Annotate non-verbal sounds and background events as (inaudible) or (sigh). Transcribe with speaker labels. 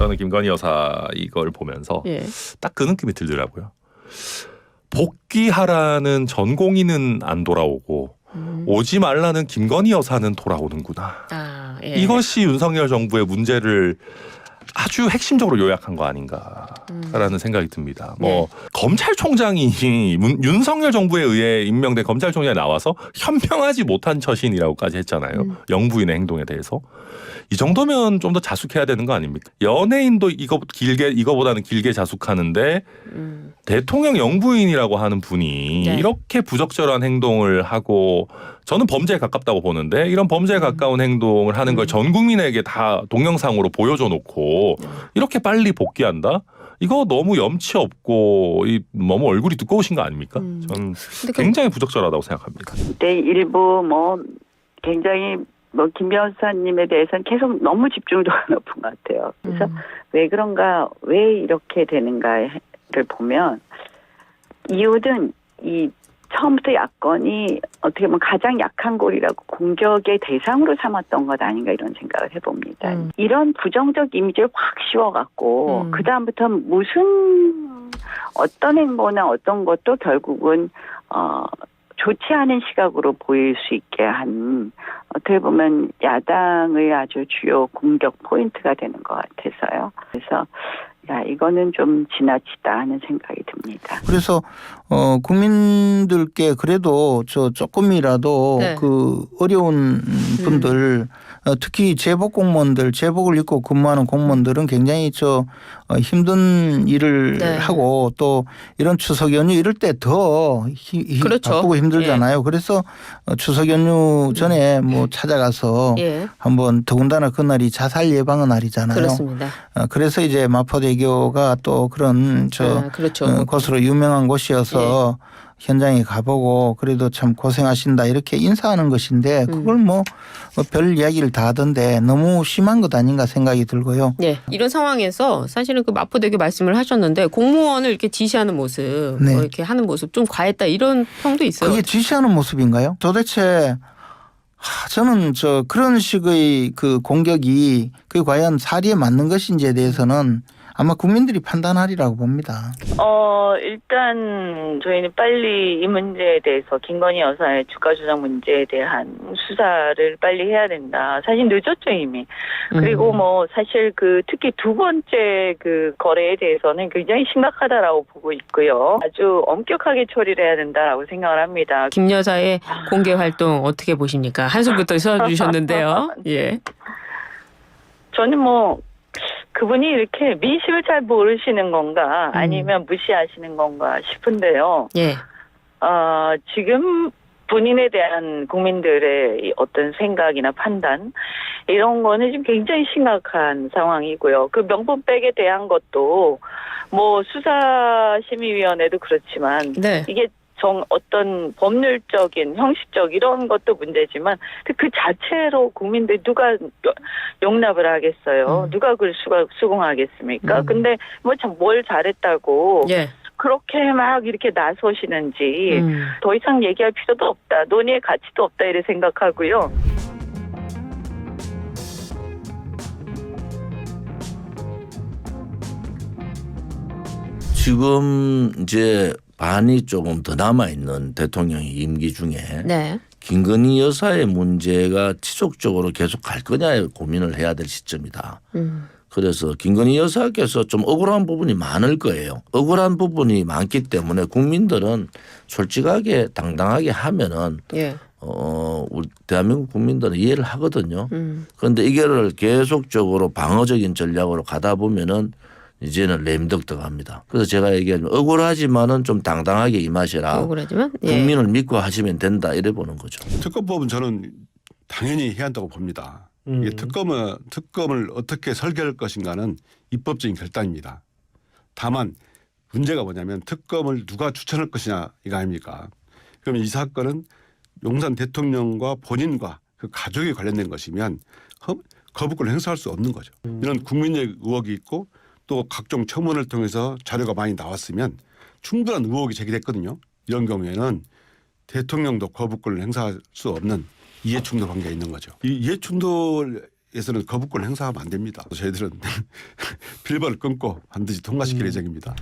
Speaker 1: 저는 김건희 여사 이걸 보면서
Speaker 2: 예.
Speaker 1: 딱 그 느낌이 들더라고요. 복귀하라는 전공인은 안 돌아오고
Speaker 2: 음.
Speaker 1: 오지 말라는 김건희 여사는 돌아오는구나.
Speaker 2: 아, 예.
Speaker 1: 이것이 윤석열 정부의 문제를 아주 핵심적으로 요약한 거 아닌가라는
Speaker 2: 음.
Speaker 1: 생각이 듭니다.
Speaker 2: 네.
Speaker 1: 뭐 검찰총장이 (laughs) 문- 윤석열 정부에 의해 임명된 검찰총장이 나와서 현명하지 못한 처신이라고까지 했잖아요.
Speaker 2: 음.
Speaker 1: 영부인의 행동에 대해서 이 정도면 좀 더 자숙해야 되는 거 아닙니까? 연예인도 이거 길게 이거보다는 길게 자숙하는데
Speaker 2: 음.
Speaker 1: 대통령 영부인이라고 하는 분이
Speaker 2: 네.
Speaker 1: 이렇게 부적절한 행동을 하고 저는 범죄에 가깝다고 보는데 이런 범죄에
Speaker 2: 음.
Speaker 1: 가까운 행동을 하는 걸
Speaker 2: 음.
Speaker 1: 전 국민에게 다 동영상으로 보여줘 놓고
Speaker 2: 네.
Speaker 1: 이렇게 빨리 복귀한다? 이거 너무 염치 없고 이 너무 얼굴이 두꺼우신 거 아닙니까?
Speaker 2: 음.
Speaker 1: 저는
Speaker 2: 그-
Speaker 1: 굉장히 부적절하다고 생각합니다.
Speaker 3: 네, 일부 뭐 굉장히 뭐김 변호사님에 대해서는 계속 너무 집중도가 (laughs) 높은 것 같아요. 그래서
Speaker 2: 음.
Speaker 3: 왜 그런가, 왜 이렇게 되는가를 보면 이유는 이 처음부터 야권이 어떻게 보면 가장 약한 골이라고 공격의 대상으로 삼았던 것 아닌가 이런 생각을 해봅니다.
Speaker 2: 음.
Speaker 3: 이런 부정적 이미지를 확 씌워갖고
Speaker 2: 음.
Speaker 3: 그 다음부터 무슨 어떤 행보나 어떤 것도 결국은 어 좋지 않은 시각으로 보일 수 있게 한 어떻게 보면 야당의 아주 주요 공격 포인트가 되는 것 같아서요. 그래서 야 이거는 좀 지나치다 하는 생각이 듭니다.
Speaker 4: 그래서 어 국민들께 그래도 저 조금이라도
Speaker 2: 네.
Speaker 4: 그 어려운 분들 어, 특히 제복 공무원들 제복을 입고 근무하는 공무원들은 굉장히 저 어, 힘든 일을
Speaker 2: 네.
Speaker 4: 하고 또 이런 추석 연휴 이럴 때 더
Speaker 2: 그렇죠.
Speaker 4: 바쁘고 힘들잖아요. 그래서 어, 추석 연휴 전에 뭐 찾아가서
Speaker 2: 예.
Speaker 4: 한번 더군다나 그날이 자살 예방의 날이잖아요.
Speaker 2: 그렇습니다.
Speaker 4: 어, 그래서 이제 마포대교가 또 그런 저
Speaker 2: 아, 그렇죠. 예.
Speaker 4: 어, 곳으로 유명한 곳이어서 현장에 가보고 그래도 참 고생하신다 이렇게 인사하는 것인데
Speaker 2: 음.
Speaker 4: 그걸 뭐 별 이야기를 다 하던데 너무 심한 것 아닌가 생각이 들고요.
Speaker 2: 예. 이런 상황에서 사실은 그 마포대교 말씀을 하셨는데 공무원을 이렇게 지시하는 모습,
Speaker 4: 네.
Speaker 2: 뭐 이렇게 하는 모습 좀 과했다 이런 평도 있어요.
Speaker 4: 그게 지시하는 모습인가요? 도대체 하, 저는 저 그런 식의 그 공격이 그게 과연 사리에 맞는 것인지에 대해서는 아마 국민들이 판단하리라고 봅니다.
Speaker 5: 어, 일단 저희는 빨리 이 문제에 대해서 김건희 여사의 주가 조작 문제에 대한 수사를 빨리 해야 된다. 사실 늦었죠 이미. 그리고
Speaker 2: 음.
Speaker 5: 뭐 사실 그 특히 두 번째 그 거래에 대해서는 굉장히 심각하다라고 보고 있고요. 아주 엄격하게 처리를 해야 된다라고 생각을 합니다.
Speaker 2: 김 여사의 공개 활동 어떻게 보십니까? 한숨부터 (laughs) 써 주셨는데요. 예.
Speaker 5: 저는 뭐 그분이 이렇게 민심을 잘 모르시는 건가 아니면 무시하시는 건가 싶은데요.
Speaker 2: 예.
Speaker 5: 어, 지금 본인에 대한 국민들의 이 어떤 생각이나 판단 이런 거는 지금 굉장히 심각한 상황이고요. 그 명분백에 대한 것도 뭐 수사심의위원회도 그렇지만
Speaker 2: 네.
Speaker 5: 이게 정 어떤 법률적인 형식적 이런 것도 문제지만 그 자체로 국민들 누가 요- 용납을 하겠어요.
Speaker 2: 음.
Speaker 5: 누가 그걸 수가, 수긍하겠습니까?
Speaker 2: 음.
Speaker 5: 근데 뭐 참 뭘 잘했다고
Speaker 2: 예.
Speaker 5: 그렇게 막 이렇게 나서시는지
Speaker 2: 음.
Speaker 5: 더 이상 얘기할 필요도 없다. 논의의 가치도 없다 이렇게 생각하고요.
Speaker 6: 지금 이제 반이 조금 더 남아 있는 대통령의 임기 중에
Speaker 2: 네.
Speaker 6: 김건희 여사의 문제가 지속적으로 계속 갈 거냐 고민을 해야 될 시점이다.
Speaker 2: 음.
Speaker 6: 그래서 김건희 여사께서 좀 억울한 부분이 많을 거예요. 억울한 부분이 많기 때문에 국민들은 솔직하게 당당하게 하면은
Speaker 2: 예.
Speaker 6: 어 우리 대한민국 국민들은 이해를 하거든요.
Speaker 2: 음.
Speaker 6: 그런데 이거를 계속적으로 방어적인 전략으로 가다 보면은 이제는 램덕덕합니다. 그래서 제가 얘기하면 억울하지만은 좀 당당하게 임하시라.
Speaker 2: 억울하지만 예.
Speaker 6: 국민을 믿고 하시면 된다 이래 보는 거죠.
Speaker 7: 특검법은 저는 당연히 해야 한다고 봅니다.
Speaker 2: 음.
Speaker 7: 이게 특검은 특검을 어떻게 설계할 것인가는 입법적인 결단입니다. 다만 문제가 뭐냐면 특검을 누가 추천할 것이냐 이거 아닙니까? 그러면 이 사건은 용산 대통령과 본인과 그 가족이 관련된 것이면 허- 거부권을 행사할 수 없는 거죠. 이런 국민의 의혹이 있고 또 각종 청문을 통해서 자료가 많이 나왔으면 충분한 의혹이 제기됐거든요. 이런 경우에는 대통령도 거부권을 행사할 수 없는 이해충돌 관계가 있는 거죠. 이 이해충돌에서는 거부권을 행사하면 안 됩니다. 저희들은 (laughs) 필벌을 끊고 반드시 통과시킬 예정입니다.